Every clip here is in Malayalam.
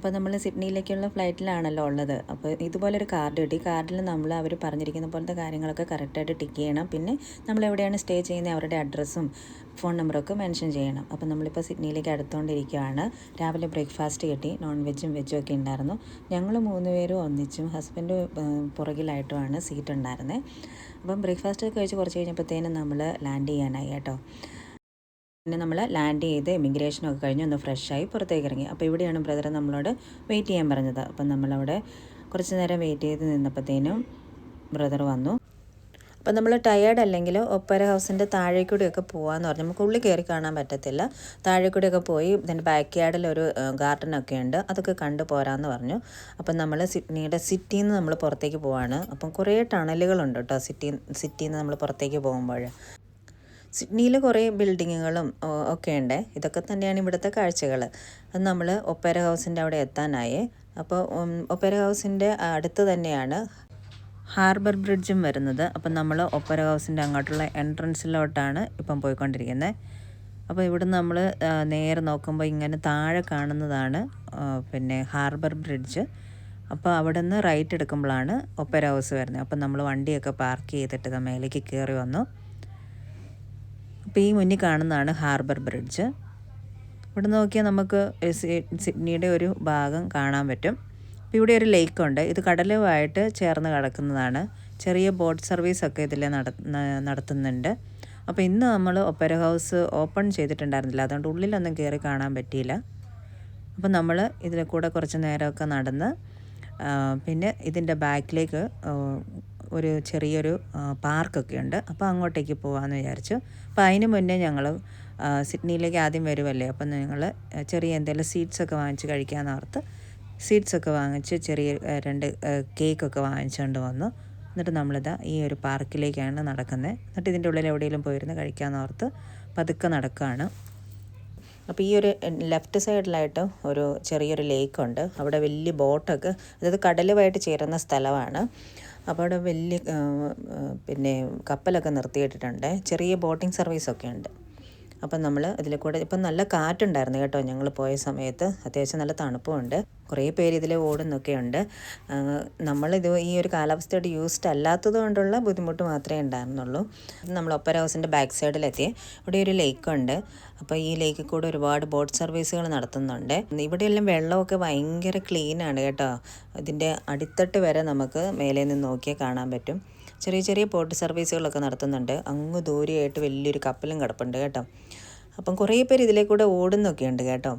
അപ്പോൾ നമ്മൾ സിഡ്നിയിലേക്കുള്ള ഫ്ലൈറ്റിലാണല്ലോ ഉള്ളത്. അപ്പോൾ ഇതുപോലൊരു കാർഡ് കിട്ടി. കാർഡിൽ നമ്മൾ അവർ പറഞ്ഞിരിക്കുന്ന പോലത്തെ കാര്യങ്ങളൊക്കെ കറക്റ്റായിട്ട് ടിക്ക് ചെയ്യണം. പിന്നെ നമ്മൾ എവിടെയാണ് സ്റ്റേ ചെയ്യുന്നത് അവരുടെ അഡ്രസ്സും ഫോൺ നമ്പറൊക്കെ മെൻഷൻ ചെയ്യണം. അപ്പോൾ നമ്മളിപ്പോൾ സിഡ്നിയിലേക്ക് അടുത്തുകൊണ്ടിരിക്കുകയാണ് രാവിലെ ബ്രേക്ക്ഫാസ്റ്റ് കിട്ടി. നോൺ വെജും വെജും ഒക്കെ ഉണ്ടായിരുന്നു. ഞങ്ങൾ മൂന്ന് പേരും ഒന്നിച്ചും ഹസ്ബൻഡ് പുറകിലായിട്ടുമാണ് സീറ്റ് ഉണ്ടായിരുന്നത് അപ്പം ബ്രേക്ക്ഫാസ്റ്റ് ഒക്കെ കഴിച്ച് കുറച്ച് കഴിഞ്ഞപ്പോഴത്തേനും നമ്മൾ ലാൻഡ് ചെയ്യാനായി കേട്ടോ. പിന്നെ നമ്മൾ ലാൻഡ് ചെയ്ത് ഇമിഗ്രേഷനൊക്കെ കഴിഞ്ഞ് ഒന്ന് ഫ്രഷായി പുറത്തേക്ക് ഇറങ്ങി. അപ്പോൾ ഇവിടെയാണ് ബ്രദർ നമ്മളോട് വെയിറ്റ് ചെയ്യാൻ പറഞ്ഞത്. അപ്പം നമ്മളവിടെ കുറച്ച് നേരം വെയിറ്റ് ചെയ്ത് നിന്നപ്പോഴത്തേനും ബ്രദർ വന്നു. അപ്പം നമ്മൾ ടയേർഡ് അല്ലെങ്കിൽ ഒപ്പര ഹൗസിന്റെ താഴേക്കൂടിയൊക്കെ പോകാമെന്ന് പറഞ്ഞു. നമുക്ക് ഉള്ളിൽ കയറി കാണാൻ പറ്റത്തില്ല. താഴേക്കൂടിയൊക്കെ പോയി ഇതിന്റെ ബാക്ക് യാർഡിൽ ഒരു ഗാർഡനൊക്കെ ഉണ്ട്. അതൊക്കെ കണ്ടു പോരാമെന്ന് പറഞ്ഞു. അപ്പം നമ്മൾ സിഡ്നിയുടെ സിറ്റിയിൽ നിന്ന് നമ്മൾ പുറത്തേക്ക് പോവാണ്. അപ്പം കുറേ ടണലുകളുണ്ട് കേട്ടോ സിറ്റി സിറ്റിയിൽ നിന്ന് നമ്മൾ പുറത്തേക്ക് പോകുമ്പോൾ സിഡ്നിയിൽ കുറേ ബിൽഡിങ്ങുകളും ഒക്കെ ഉണ്ട്. ഇതൊക്കെ തന്നെയാണ് ഇവിടുത്തെ കാഴ്ചകൾ അത് നമ്മൾ ഒപ്പേര ഹൗസിന്റെ അവിടെ എത്താനായി. അപ്പോൾ ഒപ്പേര ഹൗസിന്റെ അടുത്ത് തന്നെയാണ് ഹാർബർ ബ്രിഡ്ജും വരുന്നത്. അപ്പം നമ്മൾ ഒപ്പര ഹൗസിന്റെ അങ്ങോട്ടുള്ള എൻട്രൻസിലോട്ടാണ് ഇപ്പം പോയിക്കൊണ്ടിരിക്കുന്നത് അപ്പോൾ ഇവിടുന്ന് നമ്മൾ നേരെ നോക്കുമ്പോൾ ഇങ്ങനെ താഴെ കാണുന്നതാണ് പിന്നെ ഹാർബർ ബ്രിഡ്ജ്. അപ്പോൾ അവിടെ നിന്ന് റൈറ്റ് എടുക്കുമ്പോഴാണ് ഒപ്പര ഹൗസ് വരുന്നത് അപ്പം നമ്മൾ വണ്ടിയൊക്കെ പാർക്ക് ചെയ്തിട്ട് മേലേക്ക് കയറി വന്നു. അപ്പോൾ ഈ മുന്നിൽ കാണുന്നതാണ് ഹാർബർ ബ്രിഡ്ജ്. ഇവിടെ നോക്കിയാൽ നമുക്ക് സിഡ്നിയുടെ ഒരു ഭാഗം കാണാൻ പറ്റും. അപ്പോൾ ഇവിടെ ഒരു ലേക്കുണ്ട്. ഇത് കടലുമായിട്ട് ചേർന്ന് കിടക്കുന്നതാണ്. ചെറിയ ബോട്ട് സർവീസൊക്കെ ഇതിൽ നടത്തുന്നുണ്ട്. അപ്പോൾ ഇന്ന് നമ്മൾ ഒപ്പര ഹൗസ് ഓപ്പൺ ചെയ്തിട്ടുണ്ടായിരുന്നില്ല. അതുകൊണ്ട് ഉള്ളിലൊന്നും കയറി കാണാൻ പറ്റിയില്ല. അപ്പോൾ നമ്മൾ ഇതിൽ കൂടെ കുറച്ച് നേരമൊക്കെ നടന്ന് പിന്നെ ഇതിന്റെ ബാക്കിലേക്ക് ഒരു ചെറിയൊരു പാർക്കൊക്കെ ഉണ്ട്. അപ്പോൾ അങ്ങോട്ടേക്ക് പോകാമെന്ന് വിചാരിച്ചു. അപ്പോൾ അതിന് മുന്നേ ഞങ്ങൾ സിഡ്നിയിലേക്ക് ആദ്യം വരുമല്ലേ അപ്പം ഞങ്ങൾ ചെറിയ എന്തെങ്കിലും സീഡ്സൊക്കെ വാങ്ങിച്ച് കഴിക്കാമെന്ന് ഓർത്ത് സീഡ്സൊക്കെ വാങ്ങിച്ച് ചെറിയ രണ്ട് കേക്കൊക്കെ വാങ്ങിച്ചുകൊണ്ട് വന്നു. എന്നിട്ട് നമ്മളിതാ ഈ ഒരു പാർക്കിലേക്കാണ് നടക്കുന്നത് എന്നിട്ട് ഇതിന്റെ ഉള്ളിൽ എവിടെയെങ്കിലും പോയിരുന്ന് കഴിക്കാമെന്ന് ഓർത്ത് പതുക്കെ നടക്കുകയാണ് അപ്പോൾ ഈ ഒരു ലെഫ്റ്റ് സൈഡിലായിട്ട് ഒരു ചെറിയൊരു ലേക്കുണ്ട്. അവിടെ വലിയ ബോട്ടൊക്കെ അതായത് കടലുമായിട്ട് ചേരുന്ന സ്ഥലമാണ്. അപ്പോൾ അവിടെ വലിയ പിന്നെ കപ്പലൊക്കെ നിർത്തിയിട്ടിട്ടുണ്ട്. ചെറിയ ബോട്ടിംഗ് സർവീസൊക്കെ ഉണ്ട്. അപ്പം നമ്മൾ ഇതിൽ കൂടെ ഇപ്പം നല്ല കാറ്റുണ്ടായിരുന്നു കേട്ടോ. ഞങ്ങൾ പോയ സമയത്ത് അത്യാവശ്യം നല്ല തണുപ്പും ഉണ്ട് കുറേ പേര് ഇതിൽ ഓടുന്നൊക്കെ ഉണ്ട്. ആ, നമ്മളിത് ഈ ഒരു കാലാവസ്ഥയോട് യൂസ്ഡ് അല്ലാത്തത് കൊണ്ടുള്ള ബുദ്ധിമുട്ട് മാത്രമേ ഉണ്ടായിരുന്നുള്ളൂ. നമ്മൾ ഒപ്പര ഹൗസിന്റെ ബാക്ക് സൈഡിലെത്തി. ഇവിടെ ഒരു ലേക്കുണ്ട് അപ്പോൾ ഈ ലേക്കിൽ കൂടെ ഒരുപാട് ബോട്ട് സർവീസുകൾ നടത്തുന്നുണ്ട്. ഇവിടെയെല്ലാം വെള്ളമൊക്കെ ഭയങ്കര ക്ലീനാണ് കേട്ടോ. ഇതിന്റെ അടിത്തട്ട് വരെ നമുക്ക് മേലെ നിന്ന് നോക്കിയാൽ കാണാൻ പറ്റും. ചെറിയ ചെറിയ ബോട്ട് സർവീസുകളൊക്കെ നടത്തുന്നുണ്ട്. അങ്ങ് ദൂരെയായിട്ട് വലിയൊരു കപ്പലും കിടപ്പുണ്ട് കേട്ടോ. അപ്പം കുറേ പേര് ഇതിലേക്കൂടെ ഓടുന്നൊക്കെ ഉണ്ട് കേട്ടോ.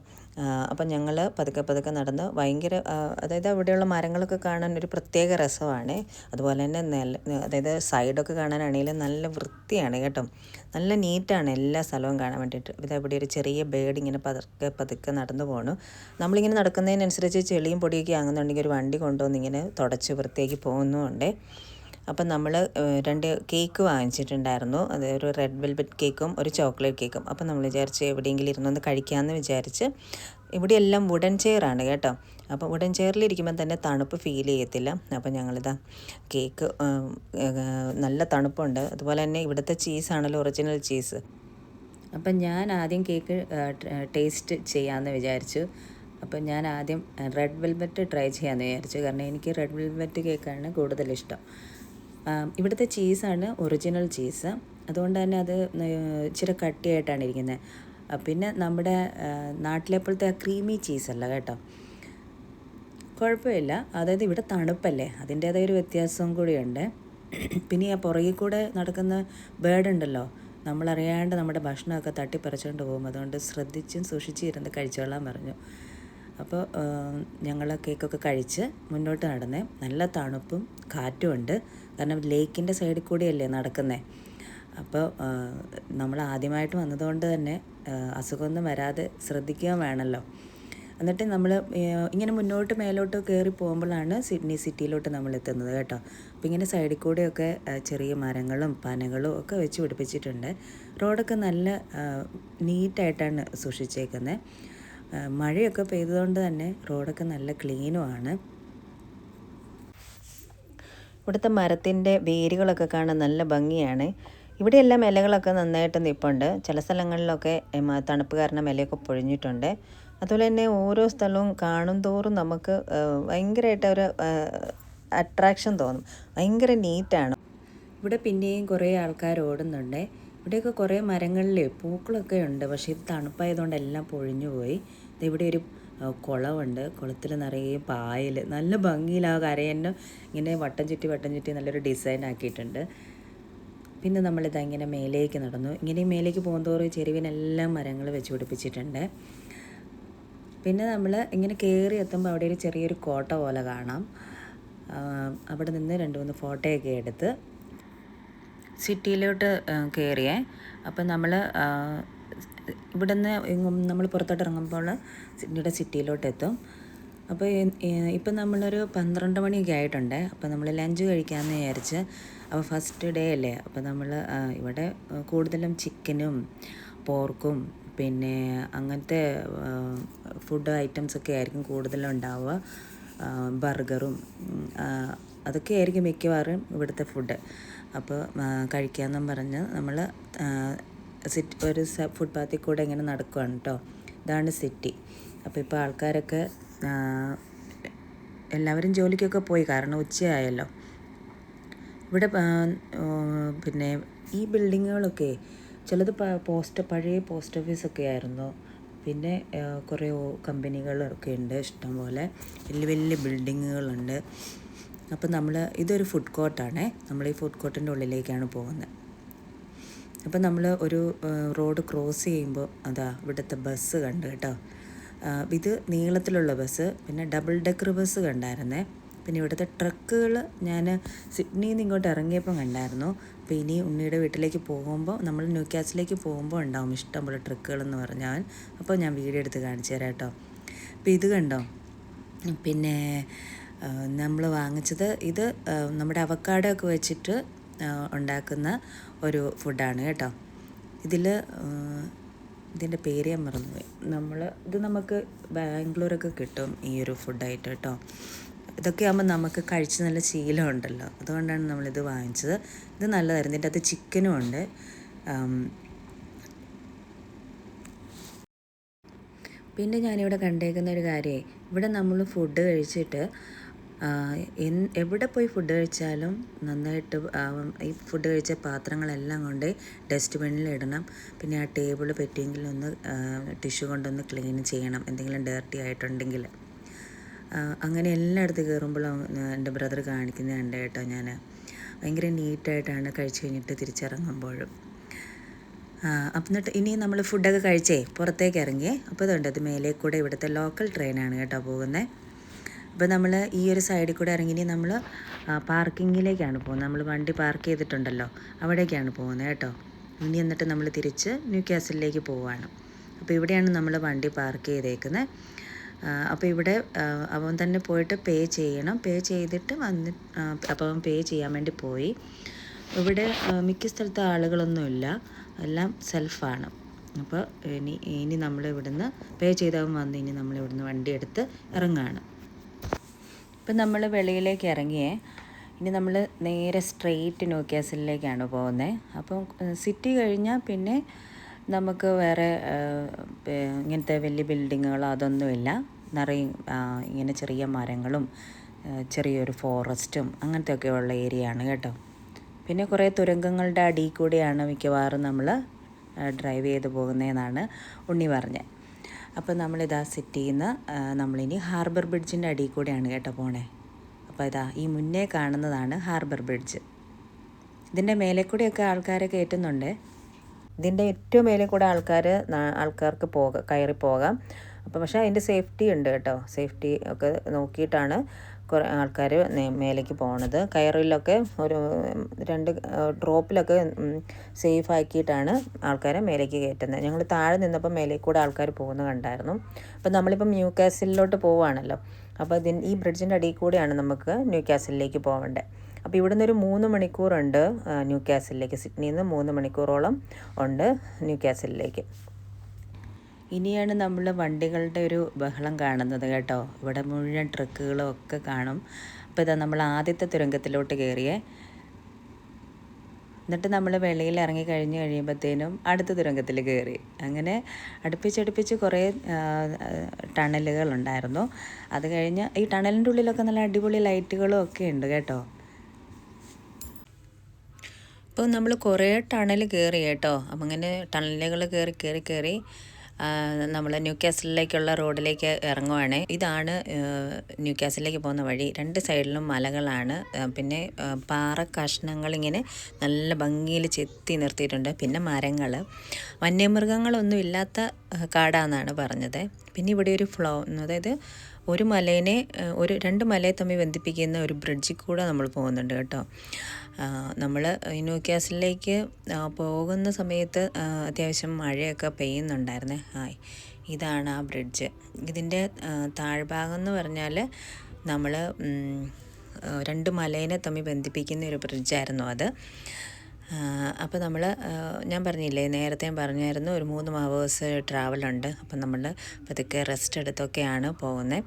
അപ്പം ഞങ്ങൾ പതുക്കെ പതുക്കെ നടന്ന് ഭയങ്കര അതായത് അവിടെയുള്ള മരങ്ങളൊക്കെ കാണാൻ ഒരു പ്രത്യേക രസമാണ്. അതുപോലെ തന്നെ നെല അതായത് സൈഡൊക്കെ കാണാനാണെങ്കിലും നല്ല വൃത്തിയാണ് കേട്ടോ. നല്ല നീറ്റാണ് എല്ലാ സ്ഥലവും കാണാൻ വേണ്ടിയിട്ട്. ഇത് അവിടെ ഒരു ചെറിയ ബേഡ് ഇങ്ങനെ പതുക്കെ പതുക്കെ നടന്നു പോകണു നമ്മളിങ്ങനെ നടക്കുന്നതിനനുസരിച്ച് ചെളിയും പൊടിയൊക്കെ ആകുന്നുണ്ടെങ്കിൽ ഒരു വണ്ടി കൊണ്ടുവന്ന് ഇങ്ങനെ തുടച്ച് വൃത്തിയാക്കി പോകുന്നുമുണ്ട്. അപ്പം നമ്മൾ രണ്ട് കേക്ക് വാങ്ങിച്ചിട്ടുണ്ടായിരുന്നു. അത് ഒരു റെഡ് വെൽവെറ്റ് കേക്കും ഒരു ചോക്ലേറ്റ് കേക്കും. അപ്പം നമ്മൾ വിചാരിച്ച് എവിടെയെങ്കിലും ഇരുന്നൊന്ന് കഴിക്കാമെന്ന് വിചാരിച്ച് ഇവിടെ എല്ലാം വുഡൻ ചെയറാണ് കേട്ടോ. അപ്പോൾ വുഡൻ ചെയറിലിരിക്കുമ്പോൾ തന്നെ തണുപ്പ് ഫീൽ ചെയ്യത്തില്ല. അപ്പം ഞങ്ങളിതാ കേക്ക് നല്ല തണുപ്പുണ്ട്. അതുപോലെ തന്നെ ഇവിടുത്തെ ചീസാണല്ലോ ഒറിജിനൽ ചീസ് അപ്പം ഞാൻ ആദ്യം കേക്ക് ടേസ്റ്റ് ചെയ്യാമെന്ന് വിചാരിച്ചു. അപ്പം ഞാൻ ആദ്യം റെഡ് വെൽവെറ്റ് ട്രൈ ചെയ്യാമെന്ന് വിചാരിച്ചു. കാരണം എനിക്ക് റെഡ് വെൽവെറ്റ് കേക്കാണ് കൂടുതൽ ഇഷ്ടം. ഇവിടുത്തെ ചീസാണ് ഒറിജിനൽ ചീസ്. അതുകൊണ്ട് തന്നെ അത് ഇച്ചിരി കട്ടിയായിട്ടാണ് ഇരിക്കുന്നത് പിന്നെ നമ്മുടെ നാട്ടിലെപ്പോഴത്തെ ആ ക്രീമി ചീസല്ല കേട്ടോ. കുഴപ്പമില്ല. അതായത് ഇവിടെ തണുപ്പല്ലേ. അതിന്റേതായ ഒരു വ്യത്യാസവും കൂടിയുണ്ട്. പിന്നെ ആ പുറകിൽ കൂടെ നടക്കുന്ന ബേർഡ് ഉണ്ടല്ലോ. നമ്മളറിയാണ്ട് നമ്മുടെ ഭക്ഷണമൊക്കെ തട്ടിപ്പറിച്ചുകൊണ്ട് പോകും. അതുകൊണ്ട് ശ്രദ്ധിച്ചും സൂക്ഷിച്ചും ഇരുന്ന് കഴിച്ചോളാൻ പറഞ്ഞു. അപ്പോൾ ഞങ്ങൾ കേക്കൊക്കെ കഴിച്ച് മുന്നോട്ട് നടന്നേ. നല്ല തണുപ്പും കാറ്റും ഉണ്ട്. കാരണം ലേക്കിന്റെ സൈഡിൽ കൂടിയല്ലേ നടക്കുന്നത് അപ്പോൾ നമ്മൾ ആദ്യമായിട്ട് വന്നതുകൊണ്ട് തന്നെ അസുഖമൊന്നും വരാതെ ശ്രദ്ധിക്കുകയും വേണമല്ലോ. എന്നിട്ട് നമ്മൾ ഇങ്ങനെ മുന്നോട്ട് മേലോട്ട് കയറി പോകുമ്പോഴാണ് സിഡ്നി സിറ്റിയിലോട്ട് നമ്മൾ എത്തുന്നത് കേട്ടോ. അപ്പോൾ ഇങ്ങനെ സൈഡിൽ കൂടെയൊക്കെ ചെറിയ മരങ്ങളും പനകളും ഒക്കെ വെച്ച് പിടിപ്പിച്ചിട്ടുണ്ട്. റോഡൊക്കെ നല്ല നീറ്റായിട്ടാണ് സൂക്ഷിച്ചേക്കുന്നത് മഴയൊക്കെ പെയ്തതുകൊണ്ട് തന്നെ റോഡൊക്കെ നല്ല ക്ലീനുമാണ്. ഇവിടുത്തെ മരത്തിന്റെ വേരുകളൊക്കെ കാണാൻ നല്ല ഭംഗിയാണ്. ഇവിടെയെല്ലാം ഇലകളൊക്കെ നന്നായിട്ട് നിൽപ്പുണ്ട് ചില സ്ഥലങ്ങളിലൊക്കെ തണുപ്പ് കാരണം ഇലയൊക്കെ പൊഴിഞ്ഞിട്ടുണ്ട്. അതുപോലെ തന്നെ ഓരോ സ്ഥലവും കാണും തോറും നമുക്ക് ഭയങ്കരമായിട്ട് ഒരു അട്രാക്ഷൻ തോന്നും. ഭയങ്കര നീറ്റാണ് ഇവിടെ പിന്നെയും കുറേ ആൾക്കാർ ഓടുന്നുണ്ട്. ഇവിടെയൊക്കെ കുറേ മരങ്ങളിൽ പൂക്കളൊക്കെ ഉണ്ട്. പക്ഷേ ഇത് തണുപ്പായതുകൊണ്ട് എല്ലാം പൊഴിഞ്ഞു പോയി ഇവിടെ ഒരു കുളമുണ്ട് കുളത്തിൽ നിറയെ പായൽ നല്ല ഭംഗിയിൽ ആ കരയന്നെ ഇങ്ങനെ വട്ടം ചുറ്റി വട്ടം ചുറ്റി നല്ലൊരു ഡിസൈൻ ആക്കിയിട്ടുണ്ട്. പിന്നെ നമ്മളിത് ഇങ്ങനെ മേലേക്ക് നടന്നു. ഇങ്ങനെ മേലേക്ക് പോകുന്തോറും തോറും ചെരുവിനെല്ലാം മരങ്ങൾ വെച്ച് പിടിപ്പിച്ചിട്ടുണ്ട്. പിന്നെ നമ്മൾ ഇങ്ങനെ കയറി എത്തുമ്പോൾ അവിടെ ഒരു ചെറിയൊരു കോട്ട പോലെ കാണാം. അവിടെ നിന്ന് രണ്ട് മൂന്ന് ഫോട്ടോയൊക്കെ എടുത്ത് സിറ്റിയിലോട്ട് കയറിയേ അപ്പം നമ്മൾ ഇവിടുന്ന് നമ്മൾ പുറത്തോട്ട് ഇറങ്ങുമ്പോൾ സിഡ്നിയുടെ സിറ്റിയിലോട്ട് എത്തും അപ്പോൾ ഇപ്പം നമ്മളൊരു പന്ത്രണ്ട് മണിയൊക്കെ ആയിട്ടുണ്ട്. അപ്പോൾ നമ്മൾ ലഞ്ച് കഴിക്കാമെന്ന് വിചാരിച്ച് അപ്പോൾ ഫസ്റ്റ് ഡേ അല്ലേ? അപ്പോൾ നമ്മൾ ഇവിടെ കൂടുതലും ചിക്കനും പോർക്കും പിന്നെ അങ്ങനത്തെ ഫുഡ് ഐറ്റംസ് ഒക്കെ ആയിരിക്കും കൂടുതലും ഉണ്ടാവുക. ബർഗറും അതൊക്കെ ആയിരിക്കും മിക്കവാറും ഇവിടുത്തെ ഫുഡ് അപ്പോൾ കഴിക്കാമെന്നും പറഞ്ഞ് നമ്മൾ സിറ്റ് ഒരു ഫുട്പാത്തിൽ കൂടെ ഇങ്ങനെ നടക്കുകയാണ് കേട്ടോ ഇതാണ് സിറ്റി. അപ്പോൾ ഇപ്പോൾ ആൾക്കാരൊക്കെ എല്ലാവരും ജോലിക്കൊക്കെ പോയി. കാരണം ഉച്ചയായല്ലോ. ഇവിടെ പിന്നെ ഈ ബിൽഡിങ്ങുകളൊക്കെ ചിലത് പോസ്റ്റ് പഴയ പോസ്റ്റ് ഓഫീസൊക്കെ ആയിരുന്നു. പിന്നെ കുറേ കമ്പനികളൊക്കെ ഉണ്ട് ഇഷ്ടംപോലെ വലിയ വലിയ ബിൽഡിങ്ങുകളുണ്ട്. അപ്പം നമ്മൾ ഇതൊരു ഫുഡ് കോർട്ടാണേ. നമ്മൾ ഈ ഫുഡ് കോർട്ടിന്റെ ഉള്ളിലേക്കാണ് പോകുന്നത് അപ്പം നമ്മൾ ഒരു റോഡ് ക്രോസ് ചെയ്യുമ്പോൾ അതാ ഇവിടുത്തെ ബസ് കണ്ടു കേട്ടോ. ഇത് നീളത്തിലുള്ള ബസ് പിന്നെ ഡബിൾ ഡെക്കർ ബസ് കണ്ടായിരുന്നേ. പിന്നെ ഇവിടുത്തെ ട്രക്കുകൾ ഞാൻ സിഡ്നിയിൽ നിന്ന് ഇങ്ങോട്ട് ഇറങ്ങിയപ്പോൾ കണ്ടായിരുന്നു. അപ്പോൾ ഇനി ഉണ്ണിയുടെ വീട്ടിലേക്ക് പോകുമ്പോൾ നമ്മൾ ന്യൂ കാസിലേക്ക് പോകുമ്പോൾ ഉണ്ടാവും ഇഷ്ടംപോലെ ട്രക്കുകളെന്ന് പറഞ്ഞാൽ അപ്പോൾ ഞാൻ വീഡിയോ എടുത്ത് കാണിച്ചു തരാം കേട്ടോ. അപ്പോൾ ഇത് കണ്ടോ? പിന്നെ നമ്മൾ വാങ്ങിച്ചത് ഇത് നമ്മുടെ അവക്കാടോ ഒക്കെ വെച്ചിട്ട് ഉണ്ടാക്കുന്ന ഒരു ഫുഡാണ് കേട്ടോ. ഇതിൽ ഇതിന്റെ പേര് ഞാൻ മറന്നുപോയി. നമ്മൾ ഇത് നമുക്ക് ബാംഗ്ലൂരൊക്കെ കിട്ടും ഈ ഒരു ഫുഡായിട്ട് കേട്ടോ. ഇതൊക്കെ ആകുമ്പോൾ നമുക്ക് കഴിച്ച് നല്ല ശീലമുണ്ടല്ലോ അതുകൊണ്ടാണ് നമ്മളിത് വാങ്ങിച്ചത്. ഇത് നല്ലതായിരുന്നു. ഇതിന്റെ അകത്ത് ചിക്കനും ഉണ്ട്. പിന്നെ ഞാനിവിടെ കണ്ടേക്കുന്ന ഒരു കാര്യമേ ഇവിടെ നമ്മൾ ഫുഡ് കഴിച്ചിട്ട് എവിടെ പോയി ഫുഡ് കഴിച്ചാലും നന്നായിട്ട് ഈ ഫുഡ് കഴിച്ച പാത്രങ്ങളെല്ലാം കൊണ്ട് ഡസ്റ്റ്ബിന്നിൽ ഇടണം. പിന്നെ ആ ടേബിൾ പറ്റിയെങ്കിൽ ഒന്ന് ടിഷ്യൂ കൊണ്ടൊന്ന് ക്ലീൻ ചെയ്യണം. എന്തെങ്കിലും ഡേർട്ടി ആയിട്ടുണ്ടെങ്കിൽ. അങ്ങനെ എല്ലായിടത്ത് കയറുമ്പോഴും എന്റെ ബ്രദർ കാണിക്കുന്നത് കേട്ടോ ഞാൻ ഭയങ്കര നീറ്റായിട്ടാണ് കഴിച്ചു കഴിഞ്ഞിട്ട് തിരിച്ചിറങ്ങുമ്പോഴും. അപ്പം എന്നിട്ട് ഇനി നമ്മൾ ഫുഡൊക്കെ കഴിച്ചേ പുറത്തേക്ക് ഇറങ്ങിയേ. അപ്പോൾ അതുണ്ട് അത് മേലെ കൂടെ ഇവിടുത്തെ ലോക്കൽ ട്രെയിനാണ് കേട്ടോ പോകുന്നത് അപ്പോൾ നമ്മൾ ഈ ഒരു സൈഡിൽ കൂടെ ഇറങ്ങി നമ്മൾ പാർക്കിങ്ങിലേക്കാണ് പോകുന്നത്. നമ്മൾ വണ്ടി പാർക്ക് ചെയ്തിട്ടുണ്ടല്ലോ അവിടേക്കാണ് പോകുന്നത് കേട്ടോ. ഇനി എന്നിട്ട് നമ്മൾ തിരിച്ച് ന്യൂ കാസിലേക്ക് പോവുകയാണ് അപ്പോൾ ഇവിടെയാണ് നമ്മൾ വണ്ടി പാർക്ക് ചെയ്തേക്കുന്നത്. അപ്പോൾ ഇവിടെ അവൻ തന്നെ പോയിട്ട് പേ ചെയ്യണം. പേ ചെയ്തിട്ട് വന്ന് അപ്പം അപ്പോൾ അവൻ പേ ചെയ്യാൻ വേണ്ടി പോയി. ഇവിടെ മിക്ക സ്ഥലത്ത് ആളുകളൊന്നുമില്ല എല്ലാം സെൽഫാണ് അപ്പോൾ ഇനി ഇനി നമ്മൾ ഇവിടുന്ന് പേ ചെയ്തവൻ വന്ന് ഇനി നമ്മൾ ഇവിടുന്ന് വണ്ടി എടുത്ത് ഇറങ്ങുകയാണ് ഇപ്പം നമ്മൾ വെളിയിലേക്ക് ഇറങ്ങിയേ ഇനി നമ്മൾ നേരെ സ്ട്രെയിറ്റ് നോക്കിയാസിലേക്കാണ് പോകുന്നത് അപ്പം സിറ്റി കഴിഞ്ഞാൽ പിന്നെ നമുക്ക് വേറെ ഇങ്ങനത്തെ വലിയ ബിൽഡിങ്ങുകളോ അതൊന്നുമില്ല. നിറയെ ഇങ്ങനെ ചെറിയ മരങ്ങളും ചെറിയൊരു ഫോറസ്റ്റും അങ്ങനത്തെ ഒക്കെ ഉള്ള ഏരിയ ആണ് കേട്ടോ. പിന്നെ കുറേ തുരങ്കങ്ങളുടെ അടിയിൽ കൂടിയാണ് മിക്കവാറും നമ്മൾ ഡ്രൈവ് ചെയ്ത് പോകുന്നതെന്നാണ് ഉണ്ണി പറഞ്ഞത്. അപ്പോൾ നമ്മളിതാ സിറ്റിയിൽ നിന്ന് നമ്മളിനി ഹാർബർ ബ്രിഡ്ജിന്റെ അടിയിൽ കൂടെയാണ് കേട്ടോ പോണേ. അപ്പോൾ ഇതാ ഈ മുന്നേ കാണുന്നതാണ് ഹാർബർ ബ്രിഡ്ജ് ഇതിന്റെ മേലെ കൂടെയൊക്കെ ആൾക്കാരെ കയറ്റുന്നുണ്ട്. ഇതിന്റെ ഏറ്റവും മേലെ കൂടെ ആൾക്കാർ ആൾക്കാർക്ക് പോകാം കയറി പോകാം. അപ്പോൾ പക്ഷേ അതിന്റെ സേഫ്റ്റി ഉണ്ട് കേട്ടോ. സേഫ്റ്റി ഒക്കെ നോക്കിയിട്ടാണ്. കുറേ ആൾക്കാർ മേലേക്ക് പോണത്. കയറിലൊക്കെ ഒരു രണ്ട് ഡ്രോപ്പിലൊക്കെ സേഫ് ആക്കിയിട്ടാണ് ആൾക്കാരെ മേലേക്ക് കയറ്റുന്നത് ഞങ്ങൾ താഴെ നിന്നപ്പോൾ മേലേക്ക് കൂടെ ആൾക്കാർ പോകുന്നത് കണ്ടായിരുന്നു. അപ്പോൾ നമ്മളിപ്പം ന്യൂ കാസിലോട്ട് പോവുകയാണല്ലോ അപ്പോൾ ഇതിൻ ഈ ബ്രിഡ്ജിന്റെ അടിയിൽ കൂടെയാണ് നമുക്ക് ന്യൂ കാസിലേക്ക് പോകേണ്ടത് അപ്പോൾ ഇവിടെ നിന്നൊരു മൂന്ന് മണിക്കൂറുണ്ട് ന്യൂ കാസിലേക്ക് സിഡ്നിയിൽ നിന്ന് മൂന്ന് മണിക്കൂറോളം ഉണ്ട് ന്യൂ കാസിലേക്ക് ഇനിയാണ് നമ്മൾ വണ്ടികളുടെ ഒരു ബഹളം കാണുന്നത് കേട്ടോ. ഇവിടെ മുഴുവൻ ട്രക്കുകളും ഒക്കെ കാണും. അപ്പോൾ ഇതാ നമ്മൾ ആദ്യത്തെ തുരങ്കത്തിലോട്ട് കയറിയേ. എന്നിട്ട് നമ്മൾ വെളിയിൽ ഇറങ്ങി കഴിഞ്ഞ് കഴിയുമ്പോഴത്തേനും അടുത്ത തുരങ്കത്തിൽ കയറി. അങ്ങനെ അടുപ്പിച്ചടുപ്പിച്ച് കുറേ ടണലുകളുണ്ടായിരുന്നു അത് കഴിഞ്ഞ് ഈ ടണലിന്റെ ഉള്ളിലൊക്കെ നല്ല അടിപൊളി ലൈറ്റുകളും ഒക്കെ ഉണ്ട് കേട്ടോ. അപ്പോൾ നമ്മൾ കുറേ ടണൽ കയറി കേട്ടോ. അങ്ങനെ ടണലുകൾ കയറി കയറി കയറി നമ്മൾ ന്യൂ കാസിലേക്കുള്ള റോഡിലേക്ക് ഇറങ്ങുവാണ്. ഇതാണ് ന്യൂ കാസിലേക്ക് പോകുന്ന വഴി. രണ്ട് സൈഡിലും മലകളാണ്. പിന്നെ പാറ കഷ്ണങ്ങൾ ഇങ്ങനെ നല്ല ഭംഗിയിൽ ചെത്തി നിർത്തിയിട്ടുണ്ട്. പിന്നെ മരങ്ങൾ വന്യമൃഗങ്ങളൊന്നും ഇല്ലാത്ത കാടാന്നാണ് പറഞ്ഞത്. പിന്നെ ഇവിടെ ഒരു ഫ്ലോ അതായത് ഒരു മലേനെ ഒരു രണ്ട് മലയെ തമ്മിൽ ബന്ധിപ്പിക്കുന്ന ഒരു ബ്രിഡ്ജിൽ കൂടെ നമ്മൾ പോകുന്നുണ്ട് കേട്ടോ. നമ്മൾ ന്യൂ ക്യാസിലേക്ക് പോകുന്ന സമയത്ത് അത്യാവശ്യം മഴയൊക്കെ പെയ്യുന്നുണ്ടായിരുന്നു. ഹായ്. ഇതാണ് ആ ബ്രിഡ്ജ്. ഇതിന്റെ താഴ്ഭാഗം എന്ന് പറഞ്ഞാൽ നമ്മൾ രണ്ട് മലേനെ തമ്മിൽ ബന്ധിപ്പിക്കുന്ന ഒരു ബ്രിഡ്ജായിരുന്നു അത്. അപ്പോൾ നമ്മൾ ഞാൻ പറഞ്ഞില്ലേ നേരത്തെ ഞാൻ പറഞ്ഞായിരുന്നു ഒരു മൂന്ന് ഹവേഴ്സ് ട്രാവലുണ്ട്. അപ്പം നമ്മൾ പതുക്കെ റെസ്റ്റ് എടുത്തൊക്കെയാണ് പോകുന്നത്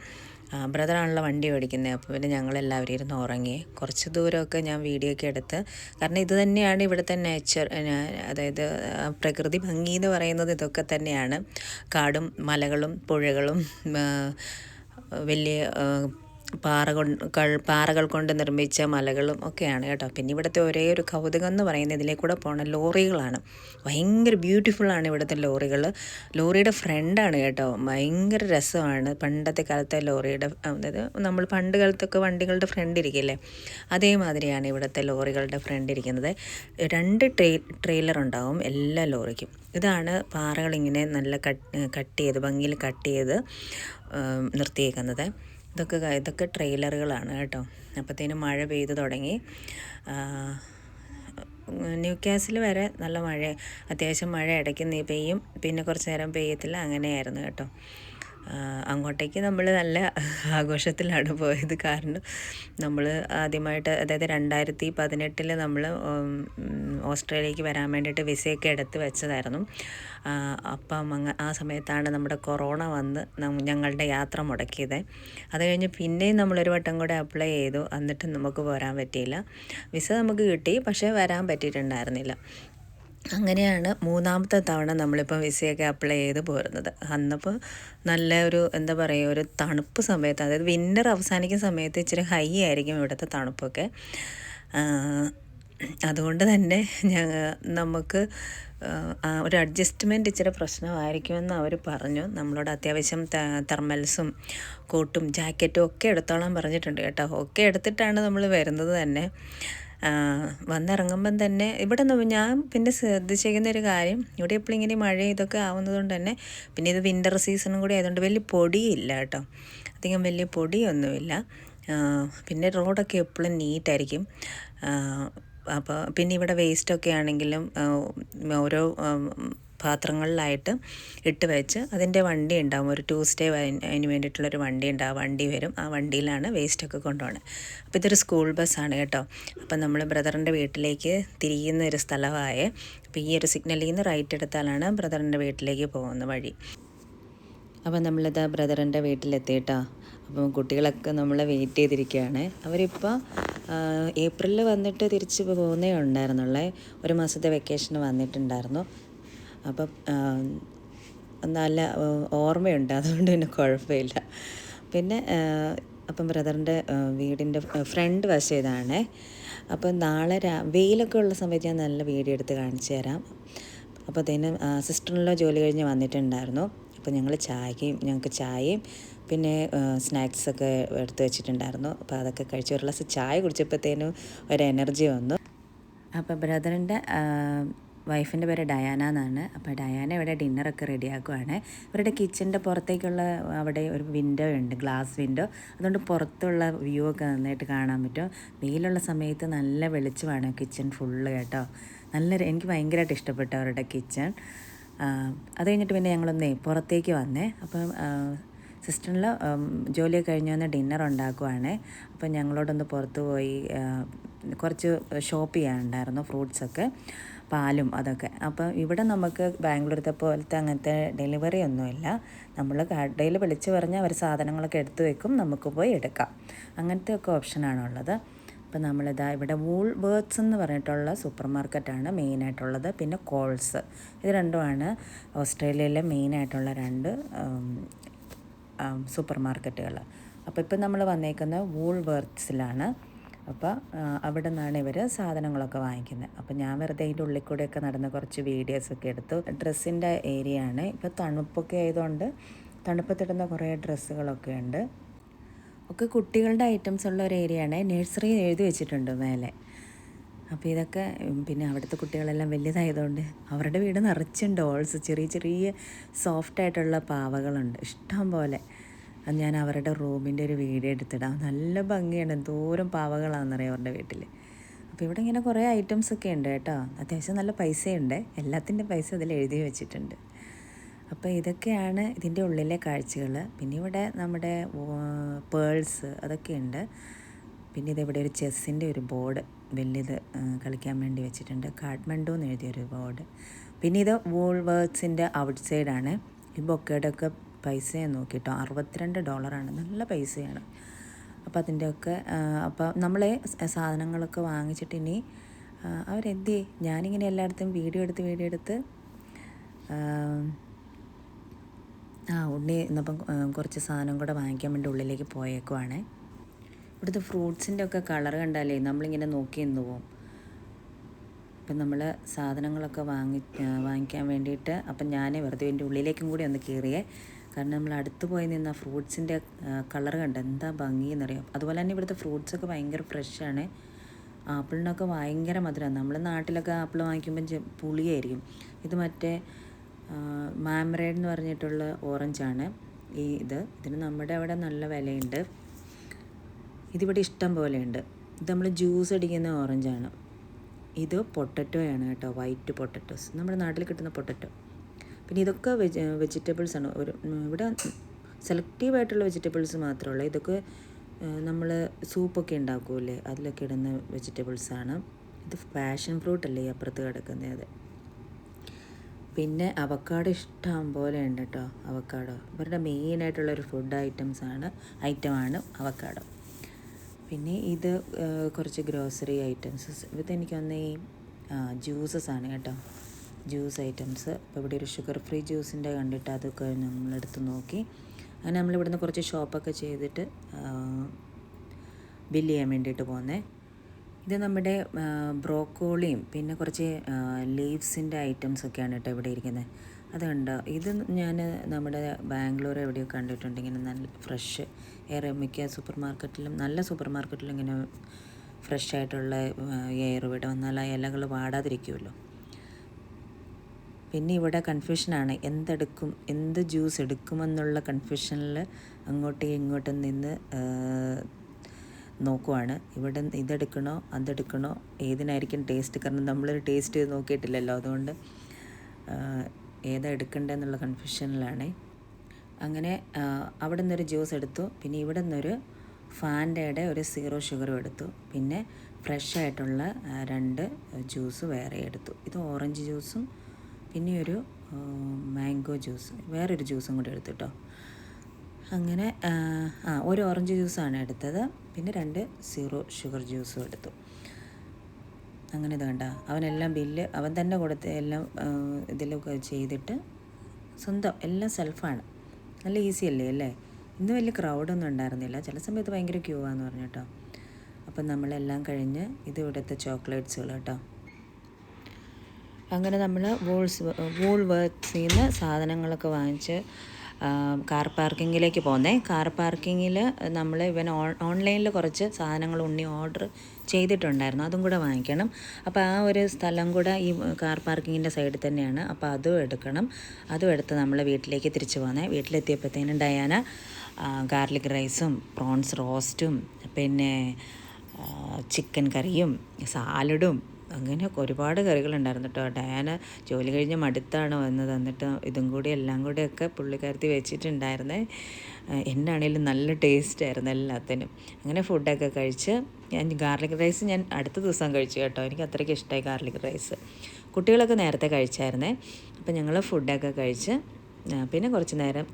ബ്രദറാണല്ലോ വണ്ടി ഓടിക്കുന്നത് അപ്പോൾ പിന്നെ ഞങ്ങളെല്ലാവരും ഇരുന്ന് ഉറങ്ങി. കുറച്ച് ദൂരമൊക്കെ ഞാൻ വീഡിയോ ഒക്കെ എടുത്ത്. കാരണം ഇത് തന്നെയാണ് ഇവിടുത്തെ നേച്ചർ അതായത് പ്രകൃതി ഭംഗി എന്ന് പറയുന്നത് ഇതൊക്കെ തന്നെയാണ്. കാടും മലകളും പുഴകളും വലിയ പാറ പാറകൾ കൊണ്ട് നിർമ്മിച്ച മലകളും ഒക്കെയാണ് കേട്ടോ. പിന്നെ ഇവിടുത്തെ ഒരേ ഒരു കൗതുകം എന്ന് പറയുന്നത് ഇതിലേ കൂടെ പോണ ലോറികളാണ്. ഭയങ്കര ബ്യൂട്ടിഫുള്ളാണ് ഇവിടുത്തെ ലോറികൾ. ലോറിയുടെ ഫ്രണ്ടാണ് കേട്ടോ. ഭയങ്കര രസമാണ് പണ്ടത്തെ കാലത്തെ ലോറിയുടെ അതായത് നമ്മൾ പണ്ട് കാലത്തൊക്കെ വണ്ടികളുടെ ഫ്രണ്ട് ഇരിക്കില്ലേ? അതേമാതിരിയാണ് ഇവിടുത്തെ ലോറികളുടെ ഫ്രണ്ട് ഇരിക്കുന്നത്. രണ്ട് ട്രെയിൽ ട്രെയിലർ ഉണ്ടാവും എല്ലാ ലോറിക്കും. ഇതാണ് പാറകളിങ്ങനെ നല്ല കട്ട് കട്ട് ചെയ്ത് ഭംഗിയിൽ കട്ട് ചെയ്ത് നിർത്തിയേക്കുന്നത്. ഇതൊക്കെ ഇതൊക്കെ ട്രെയിലറുകളാണ് കേട്ടോ. അപ്പോഴത്തേനും മഴ പെയ്ത് തുടങ്ങി. ന്യൂ ക്യാസിൽ വരെ നല്ല മഴ അത്യാവശ്യം മഴ ഇടയ്ക്ക് നീ പെയ്യും. പിന്നെ കുറച്ച് നേരം പെയ്യത്തില്ല. അങ്ങനെയായിരുന്നു കേട്ടോ. അങ്ങോട്ടേക്ക് നമ്മൾ നല്ല ആഘോഷത്തിലാണ് പോയത്. കാരണം നമ്മൾ ആദ്യമായിട്ട് അതായത് രണ്ടായിരത്തി പതിനെട്ടിൽ നമ്മൾ ഓസ്ട്രേലിയക്ക് വരാൻ വേണ്ടിയിട്ട് വിസയൊക്കെ എടുത്ത് വെച്ചതായിരുന്നു. അപ്പം അങ്ങ ആ സമയത്താണ് നമ്മുടെ കൊറോണ വന്ന് ഞങ്ങളുടെ യാത്ര മുടക്കിയത്. അത് കഴിഞ്ഞ് പിന്നെയും നമ്മളൊരു വട്ടം കൂടെ അപ്ലൈ ചെയ്തു. എന്നിട്ട് നമുക്ക് പോരാൻ പറ്റിയില്ല. വിസ നമുക്ക് കിട്ടി പക്ഷേ വരാൻ പറ്റിയിട്ടുണ്ടായിരുന്നില്ല. അങ്ങനെയാണ് മൂന്നാമത്തെ തവണ നമ്മളിപ്പം വിസയൊക്കെ അപ്ലൈ ചെയ്ത് പോരുന്നത്. അന്നപ്പോൾ നല്ല ഒരു എന്താ പറയുക ഒരു തണുപ്പ് സമയത്ത് അതായത് വിന്റർ അവസാനിക്കുന്ന സമയത്ത് ഇച്ചിരി ഹൈ ആയിരിക്കും ഇവിടുത്തെ തണുപ്പൊക്കെ. അതുകൊണ്ട് തന്നെ നമുക്ക് ഒരു അഡ്ജസ്റ്റ്മെന്റ് ഇച്ചിരി പ്രശ്നമായിരിക്കുമെന്ന് അവർ പറഞ്ഞു. നമ്മളോട് അത്യാവശ്യം തെർമൽസും കോട്ടും ജാക്കറ്റും ഒക്കെ എടുത്തോളാൻ പറഞ്ഞിട്ടുണ്ട് കേട്ടോ. ഒക്കെ എടുത്തിട്ടാണ് നമ്മൾ വരുന്നത് തന്നെ. വന്നിറങ്ങുമ്പം തന്നെ ഇവിടെ ഞാൻ പിന്നെ ശ്രദ്ധിച്ചിരിക്കുന്ന ഒരു കാര്യം ഇവിടെ എപ്പോഴും ഇങ്ങനെ മഴ ഇതൊക്കെ ആവുന്നതുകൊണ്ട് തന്നെ പിന്നെ ഇത് വിന്റർ സീസണും കൂടി ആയതുകൊണ്ട് വലിയ പൊടിയില്ല കേട്ടോ. അധികം വലിയ പൊടിയൊന്നുമില്ല. പിന്നെ റോഡൊക്കെ എപ്പോഴും നീറ്റായിരിക്കും അപ്പോൾ പിന്നെ ഇവിടെ വേസ്റ്റൊക്കെ ആണെങ്കിലും ഓരോ പാത്രങ്ങളിലായിട്ട് ഇട്ട് വെച്ച് അതിന്റെ വണ്ടി ഉണ്ടാവും. ഒരു ട്യൂസ്ഡേ അതിന് വേണ്ടിയിട്ടുള്ളൊരു വണ്ടി ഉണ്ട്. ആ വണ്ടി വരും. ആ വണ്ടിയിലാണ് വേസ്റ്റൊക്കെ കൊണ്ടുപോകുന്നത് അപ്പോൾ ഇതൊരു സ്കൂൾ ബസ്സാണ് കേട്ടോ. അപ്പം നമ്മൾ ബ്രദറിന്റെ വീട്ടിലേക്ക് തിരിയുന്ന ഒരു സ്ഥലമായ അപ്പോൾ ഈ ഒരു സിഗ്നലിൽ നിന്ന് റൈറ്റ് എടുത്താലാണ് ബ്രദറിന്റെ വീട്ടിലേക്ക് പോകുന്ന വഴി. അപ്പം നമ്മളിത് ബ്രദറിന്റെ വീട്ടിലെത്തിയിട്ടോ അപ്പം കുട്ടികളൊക്കെ നമ്മളെ വെയിറ്റ് ചെയ്തിരിക്കുകയാണ്. അവരിപ്പോൾ ഏപ്രിലിൽ വന്നിട്ട് തിരിച്ച് പോകുന്നേ ഉണ്ടായിരുന്നുള്ളേ ഒരു മാസത്തെ വെക്കേഷന് വന്നിട്ടുണ്ടായിരുന്നു. അപ്പം നല്ല ഓർമ്മയുണ്ട്. അതുകൊണ്ട് പിന്നെ കുഴപ്പമില്ല. പിന്നെ അപ്പം ബ്രദറിന്റെ വീടിന്റെ ഫ്രണ്ട് വശം ഇതാണേ. അപ്പം നാളെ രാ വെയിലൊക്കെ ഉള്ള സമയത്ത് ഞാൻ നല്ല വീഡിയോ എടുത്ത് കാണിച്ചു തരാം. അപ്പോഴത്തേനും സിസ്റ്ററിനുള്ള ജോലി കഴിഞ്ഞ് വന്നിട്ടുണ്ടായിരുന്നു. അപ്പോൾ ഞങ്ങൾ ചായയും ഞങ്ങൾക്ക് ചായയും പിന്നെ സ്നാക്സൊക്കെ എടുത്ത് വെച്ചിട്ടുണ്ടായിരുന്നു. അപ്പോൾ അതൊക്കെ കഴിച്ച് ഒരു ഗ്ലാസ് ചായ കുടിച്ചപ്പോഴത്തേനും ഒരു എനർജി വന്നു. അപ്പോൾ ബ്രദറിന്റെ വൈഫിന്റെ പേര് ഡയാന എന്നാണ്. അപ്പോൾ ഡയാന ഇവിടെ ഡിന്നറൊക്കെ റെഡിയാക്കുവാണ്. ഇവരുടെ കിച്ചന്റെ പുറത്തേക്കുള്ള അവിടെ ഒരു വിൻഡോ ഉണ്ട് ഗ്ലാസ് വിൻഡോ അതുകൊണ്ട് പുറത്തുള്ള വ്യൂ ഒക്കെ നന്നായിട്ട് കാണാൻ പറ്റും. വെയിലുള്ള സമയത്ത് നല്ല വെളിച്ചമാണ് കിച്ചൺ ഫുള്ള് കേട്ടോ. നല്ല എനിക്ക് ഭയങ്കരമായിട്ട് ഇഷ്ടപ്പെട്ടു അവരുടെ കിച്ചൺ അത് കഴിഞ്ഞിട്ട് പിന്നെ ഞങ്ങളൊന്നേ പുറത്തേക്ക് വന്നേ. അപ്പം സിസ്റ്ററിൽ ജോലിയൊക്കെ കഴിഞ്ഞ് വന്ന് ഡിന്നർ ഉണ്ടാക്കുവാണ്. അപ്പം ഞങ്ങളോടൊന്ന് പുറത്ത് പോയി കുറച്ച് ഷോപ്പ് ചെയ്യാനുണ്ടായിരുന്നു ഫ്രൂട്ട്സൊക്കെ പാലും അതൊക്കെ. അപ്പം ഇവിടെ നമുക്ക് ബാംഗ്ലൂരത്തെ പോലത്തെ അങ്ങനത്തെ ഡെലിവറി ഒന്നുമില്ല. നമ്മൾ കടയിൽ വിളിച്ചു പറഞ്ഞാൽ അവർ സാധനങ്ങളൊക്കെ എടുത്തു വെക്കും. നമുക്ക് പോയി എടുക്കാം. അങ്ങനത്തെ ഒക്കെ ഓപ്ഷനാണുള്ളത് അപ്പോൾ നമ്മളിതാ ഇവിടെ വൂൾ വേർഡ്സ് എന്ന് പറഞ്ഞിട്ടുള്ള സൂപ്പർ മാർക്കറ്റാണ് മെയിനായിട്ടുള്ളത്. പിന്നെ കോൾസ് ഇത് രണ്ടുമാണ് ഓസ്ട്രേലിയയിലെ മെയിനായിട്ടുള്ള രണ്ട് സൂപ്പർ മാർക്കറ്റുകൾ അപ്പോൾ ഇപ്പം നമ്മൾ വന്നേക്കുന്നത് വൂൾ വേർഡ്സിലാണ് അപ്പോൾ അവിടെ നിന്നാണ് ഇവർ സാധനങ്ങളൊക്കെ വാങ്ങിക്കുന്നത് അപ്പോൾ ഞാൻ വെറുതെ അതിന്റെ ഉള്ളിൽ കൂടെയൊക്കെ നടന്ന് കുറച്ച് വീഡിയോസൊക്കെ എടുത്തു. ഡ്രസ്സിന്റെ ഏരിയ ആണ് ഇപ്പോൾ തണുപ്പൊക്കെ ആയതുകൊണ്ട് തണുപ്പത്തിടുന്ന കുറേ ഡ്രസ്സുകളൊക്കെ ഉണ്ട്. ഒക്കെ കുട്ടികളുടെ ഐറ്റംസ് ഉള്ള ഒരു ഏരിയ ആണ് നഴ്സറി എഴുതി വെച്ചിട്ടുണ്ട് മേലെ. അപ്പോൾ ഇതൊക്കെ പിന്നെ അവിടുത്തെ കുട്ടികളെല്ലാം വലിയതായതുകൊണ്ട് അവരുടെ വീട് നിറച്ചും ഡോൾസ് ചെറിയ ചെറിയ സോഫ്റ്റായിട്ടുള്ള പാവകളുണ്ട്. ഇഷ്ടം പോലെ. അത് ഞാൻ അവരുടെ റൂമിന്റെ ഒരു വീഡിയോ എടുത്തിടാം. നല്ല ഭംഗിയാണ്. എന്തോരം പാവകളാണെന്നറിയാം അവരുടെ വീട്ടിൽ. അപ്പോൾ ഇവിടെ ഇങ്ങനെ കുറേ ഐറ്റംസ് ഒക്കെ ഉണ്ട് കേട്ടോ. അത്യാവശ്യം നല്ല പൈസയുണ്ട്. എല്ലാത്തിന്റെ പൈസ അതിൽ എഴുതി വെച്ചിട്ടുണ്ട്. അപ്പോൾ ഇതൊക്കെയാണ് ഇതിന്റെ ഉള്ളിലെ കാഴ്ചകൾ. പിന്നെ ഇവിടെ നമ്മുടെ പേൾസ് അതൊക്കെയുണ്ട് പിന്നെ ഇതിവിടെ ഒരു ചെസ്സിന്റെ ഒരു ബോർഡ് വലിയത് കളിക്കാൻ വേണ്ടി വെച്ചിട്ടുണ്ട്. കാഠ്മണ്ഡു എന്ന് എഴുതിയൊരു ബോർഡ്. പിന്നെ ഇത് വോൾവേഴ്സിന്റെ ഔട്ട്സൈഡാണ് ഔട്ട് സൈഡാണ് ഈ ബൊക്കയുടെ ഒക്കെ പൈസ നോക്കിയിട്ടോ? അറുപത്തിരണ്ട് ഡോളറാണ്. നല്ല പൈസയാണ്. അപ്പോൾ അതിന്റെയൊക്കെ അപ്പോൾ നമ്മളെ സാധനങ്ങളൊക്കെ വാങ്ങിച്ചിട്ട് ഇനി അവരെന്തേ? ഞാനിങ്ങനെ എല്ലായിടത്തും വീഡിയോ എടുത്ത് വീഡിയോ എടുത്ത് ആ ഉണ്ണി ഇന്നിപ്പം കുറച്ച് സാധനം കൂടെ വാങ്ങിക്കാൻ വേണ്ടി ഉള്ളിലേക്ക് പോയേക്കുവാണേ. ഇവിടുത്തെ ഫ്രൂട്ട്സിന്റെ ഒക്കെ കളർ കണ്ടാലേ നമ്മളിങ്ങനെ നോക്കി നിന്ന് പോവും. അപ്പം നമ്മൾ സാധനങ്ങളൊക്കെ വാങ്ങി വാങ്ങിക്കാൻ വേണ്ടിയിട്ട് അപ്പം ഞാൻ വെറുതെ എന്റെ ഉള്ളിലേക്കും കൂടി ഒന്ന് കയറിയേ. കാരണം നമ്മൾ അടുത്ത് പോയി നിന്ന ഫ്രൂട്ട്സിന്റെ കളർ കണ്ട്? എന്താ ഭംഗിയെന്നറിയാം അതുപോലെ തന്നെ ഇവിടുത്തെ ഫ്രൂട്ട്സൊക്കെ ഭയങ്കര ഫ്രഷാണ് ആപ്പിളിനൊക്കെ ഭയങ്കര മധുരമാണ് നമ്മൾ നാട്ടിലൊക്കെ ആപ്പിൾ വാങ്ങിക്കുമ്പം പുളിയായിരിക്കും. ഇത് മറ്റേ മാമറേഡ് എന്ന് പറഞ്ഞിട്ടുള്ള ഓറഞ്ചാണ് ഈ ഇത്. ഇതിന് നമ്മുടെ അവിടെ നല്ല വിലയുണ്ട്. ഇതിവിടെ ഇഷ്ടം പോലെയുണ്ട്. ഇത് നമ്മൾ ജ്യൂസ് അടിക്കുന്ന ഓറഞ്ചാണ് ഇത് പൊട്ടറ്റോയാണ് കേട്ടോ. വൈറ്റ് പൊട്ടറ്റോസ് നമ്മുടെ നാട്ടിൽ കിട്ടുന്ന പൊട്ടറ്റോ. പിന്നെ ഇതൊക്കെ വെജ് വെജിറ്റബിൾസ് ആണ്. ഒരു ഇവിടെ സെലക്റ്റീവ് ആയിട്ടുള്ള വെജിറ്റബിൾസ് മാത്രമല്ല ഇതൊക്കെ നമ്മൾ സൂപ്പൊക്കെ ഉണ്ടാക്കുമല്ലേ അതിലൊക്കെ ഇടുന്ന വെജിറ്റബിൾസാണ് ഇത് പാഷൻ ഫ്രൂട്ട് അല്ലേ അപ്പുറത്ത് കിടക്കുന്നത്? പിന്നെ അവക്കാടോ ഇഷ്ടം പോലെ ഉണ്ട് കേട്ടോ അവക്കാടോ ഇവരുടെ മെയിനായിട്ടുള്ള ഒരു ഫുഡ് ഐറ്റംസ് ആണ് ഐറ്റമാണ് അവക്കാടോ പിന്നെ ഇത് കുറച്ച് ഗ്രോസറി ഐറ്റംസ് ഇത് എനിക്ക് വന്ന ഈ ജ്യൂസസ് ആണ് കേട്ടോ. Juice items. അപ്പോൾ ഇവിടെ ഒരു ഷുഗർ ഫ്രീ ജ്യൂസിന്റെ കണ്ടിട്ട് അതൊക്കെ നമ്മളെടുത്ത് നോക്കി. അങ്ങനെ നമ്മളിവിടുന്ന് കുറച്ച് ഷോപ്പൊക്കെ ചെയ്തിട്ട് ബില്ല് ചെയ്യാൻ വേണ്ടിയിട്ട് പോകുന്നേ ഇത് നമ്മുടെ ബ്രോക്കോളിയും പിന്നെ കുറച്ച് ലീവ്സിന്റെ ഐറ്റംസൊക്കെയാണ് കേട്ടോ ഇവിടെ ഇരിക്കുന്നത്. അത് കണ്ടോ? ഇത് ഞാൻ നമ്മുടെ ബാംഗ്ലൂർ എവിടെയോ കണ്ടിട്ടുണ്ട്. ഇങ്ങനെ നല്ല ഫ്രഷ് ഏറെ മിക്ക സൂപ്പർ മാർക്കറ്റിലും നല്ല സൂപ്പർ മാർക്കറ്റിലും ഇങ്ങനെ ഫ്രഷ് ആയിട്ടുള്ള എയർ വിടും എന്നാൽ ആ ഇലകൾ വാടാതിരിക്കുമല്ലോ പിന്നെ ഇവിടെ കൺഫ്യൂഷനാണ് എന്തെടുക്കും എന്ത് ജ്യൂസ് എടുക്കുമെന്നുള്ള കൺഫ്യൂഷനിൽ അങ്ങോട്ടും ഇങ്ങോട്ടും നിന്ന് നോക്കുവാണ്. ഇവിടെ ഇതെടുക്കണോ അതെടുക്കണോ ഏതിനായിരിക്കും ടേസ്റ്റ് കാരണം നമ്മളൊരു ടേസ്റ്റ് നോക്കിയിട്ടില്ലല്ലോ. അതുകൊണ്ട് ഏതാ എടുക്കേണ്ടതെന്നുള്ള കൺഫ്യൂഷനിലാണ് അങ്ങനെ അവിടെ നിന്നൊരു ജ്യൂസ് എടുത്തു. പിന്നെ ഇവിടെ നിന്നൊരു ഫാൻഡയുടെ ഒരു സീറോ ഷുഗറും എടുത്തു. പിന്നെ ഫ്രഷ് ആയിട്ടുള്ള രണ്ട് ജ്യൂസ് വേറെ എടുത്തു. ഇത് ഓറഞ്ച് ജ്യൂസും പിന്നെ ഒരു മാംഗോ ജ്യൂസ്. വേറൊരു ജ്യൂസും കൂടി എടുത്തു കേട്ടോ അങ്ങനെ ആ ഒരു ഓറഞ്ച് ജ്യൂസാണ് എടുത്തത്. പിന്നെ രണ്ട് സീറോ ഷുഗർ ജ്യൂസും എടുത്തു. അങ്ങനെ ഇത് കണ്ട. അവനെല്ലാം ബില്ല് അവൻ തന്നെ കൊടുത്ത് എല്ലാം ഇതിലൊക്കെ ചെയ്തിട്ട് സ്വന്തം എല്ലാം സെൽഫാണ്. നല്ല ഈസി അല്ലേ അല്ലേ? ഇന്ന് വലിയ ക്രൗഡൊന്നും ഉണ്ടായിരുന്നില്ല. ചില സമയത്ത് ഭയങ്കര ക്യൂ ആണെന്ന് പറഞ്ഞു കേട്ടോ അപ്പം നമ്മളെല്ലാം കഴിഞ്ഞ് ഇത് ഇവിടുത്തെ ചോക്ലേറ്റ്സുകൾ കേട്ടോ അങ്ങനെ നമ്മൾ വോൾസ് വോൾ വർക്ക്സിൽ നിന്ന് സാധനങ്ങളൊക്കെ വാങ്ങിച്ച് കാർ പാർക്കിങ്ങിലേക്ക് പോകുന്നേ കാർ പാർക്കിങ്ങിൽ നമ്മൾ ഇവൻ ഓൺലൈനിൽ കുറച്ച് സാധനങ്ങൾ ഉണ്ണി ഓർഡർ ചെയ്തിട്ടുണ്ടായിരുന്നു. അതും കൂടെ വാങ്ങിക്കണം. അപ്പോൾ ആ ഒരു സ്ഥലം കൂടെ ഈ കാർ പാർക്കിങ്ങിന്റെ സൈഡിൽ തന്നെയാണ്. അപ്പോൾ അതും എടുക്കണം. അതും എടുത്ത് നമ്മൾ വീട്ടിലേക്ക് തിരിച്ചു പോകുന്നത് വീട്ടിലെത്തിയപ്പോഴത്തേനും ഡയാന ഗാർലിക് റൈസും പ്രോൺസ് റോസ്റ്റും പിന്നെ ചിക്കൻ കറിയും സാലഡും അങ്ങനെ ഒരുപാട് കറികളുണ്ടായിരുന്നു കേട്ടോ ഡയാന ജോലി കഴിഞ്ഞ് മടുത്താണ് വന്നത്. എന്നിട്ട് ഇതും കൂടി എല്ലാം കൂടിയൊക്കെ പുള്ളിക്കാരത്തി വെച്ചിട്ടുണ്ടായിരുന്നേ. എന്നാണേലും നല്ല ടേസ്റ്റ് ആയിരുന്നു എല്ലാത്തിനും. അങ്ങനെ ഫുഡൊക്കെ കഴിച്ച് ഞാൻ ഗാർലിക് റൈസ് ഞാൻ അടുത്ത ദിവസം കഴിച്ചു കേട്ടോ. എനിക്ക് അത്രയ്ക്ക് ഇഷ്ടമായി ഗാർലിക് റൈസ് കുട്ടികളൊക്കെ നേരത്തെ കഴിച്ചായിരുന്നേ. അപ്പോൾ ഞങ്ങൾ ഫുഡൊക്കെ കഴിച്ച് പിന്നെ കുറച്ച് നേരം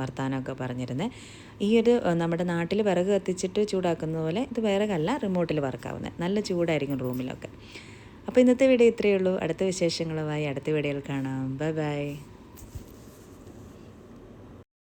വർത്തമാനമൊക്കെ പറഞ്ഞിരുന്നത് ഈ ഒരു നമ്മുടെ നാട്ടിൽ വിറക് കത്തിച്ചിട്ട് ചൂടാക്കുന്ന പോലെ ഇത് വിറകല്ല റിമോട്ടിൽ വർക്കാവുന്നത് നല്ല ചൂടായിരിക്കും റൂമിലൊക്കെ അപ്പോൾ ഇന്നത്തെ വീഡിയോ ഇത്രയേ ഉള്ളൂ. അടുത്ത വിശേഷങ്ങളുമായി അടുത്ത വീഡിയോയിൽ കാണാം. Bye bye